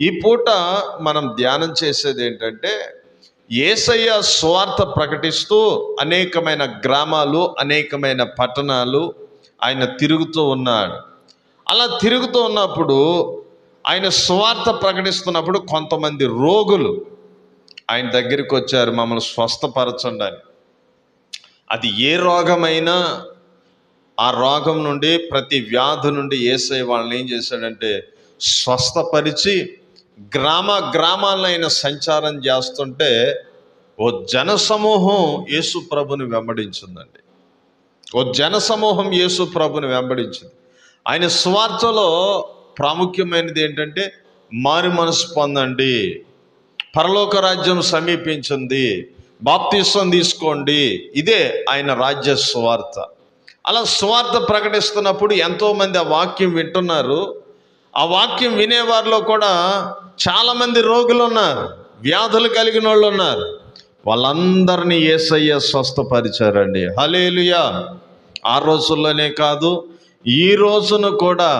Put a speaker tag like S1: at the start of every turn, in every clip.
S1: ఈ పూట మనం ధ్యానం చేసేది ఏంటంటే ఏసయ్య స్వార్థ ప్రకటిస్తూ అనేకమైన గ్రామాలు అనేకమైన పట్టణాలు ఆయన తిరుగుతూ ఉన్నాడు. అలా తిరుగుతూ ఉన్నప్పుడు ఆయన స్వార్థ ప్రకటిస్తున్నప్పుడు కొంతమంది రోగులు ఆయన దగ్గరికి వచ్చారు మమ్మల్ని స్వస్థపరచండి అని. అది ఏ రోగమైనా ఆ రోగం నుండి ప్రతి వ్యాధి నుండి ఏసై వాళ్ళని ఏం చేశాడంటే స్వస్థపరిచి గ్రామ గ్రామాలైన సంచారం చేస్తుంటే ఓ జనసమూహం యేసు ప్రభుని వెంబడించిందండి. ఓ జనసమూహం యేసు ప్రభుని వెంబడించింది. ఆయన స్వార్థలో ప్రాముఖ్యమైనది ఏంటంటే మారు మనసు పొందండి. పరలోక రాజ్యం సమీపించింది. బాప్తిస్వం తీసుకోండి. ఇదే ఆయన రాజ్య స్వార్థ. అలా స్వార్థ ప్రకటిస్తున్నప్పుడు ఎంతోమంది ఆ వాక్యం వింటున్నారు. ఆ వాక్యం వినేవారిలో కూడా చాలామంది రోగులు ఉన్నారు వ్యాధులు కలిగిన వాళ్ళు ఉన్నారు వాళ్ళందరినీ ఏసయ్య స్వస్థపరిచారండి. హలేలుయా ఆ రోజుల్లోనే కాదు ఈ రోజును కూడా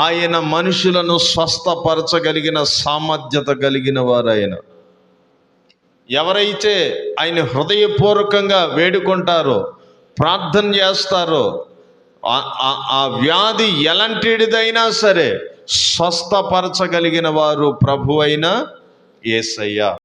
S1: ఆయన మనుషులను స్వస్థపరచగలిగిన సామర్థ్యత కలిగిన వారు ఆయన ఎవరైతే ఆయన హృదయపూర్వకంగా వేడుకుంటారో ప్రార్థన చేస్తారో ఆ- వ్యాధి ఎలాంటిదైనా సరే స్వస్థపరచగలిగిన వారు ప్రభు అయిన ఏసయ్య.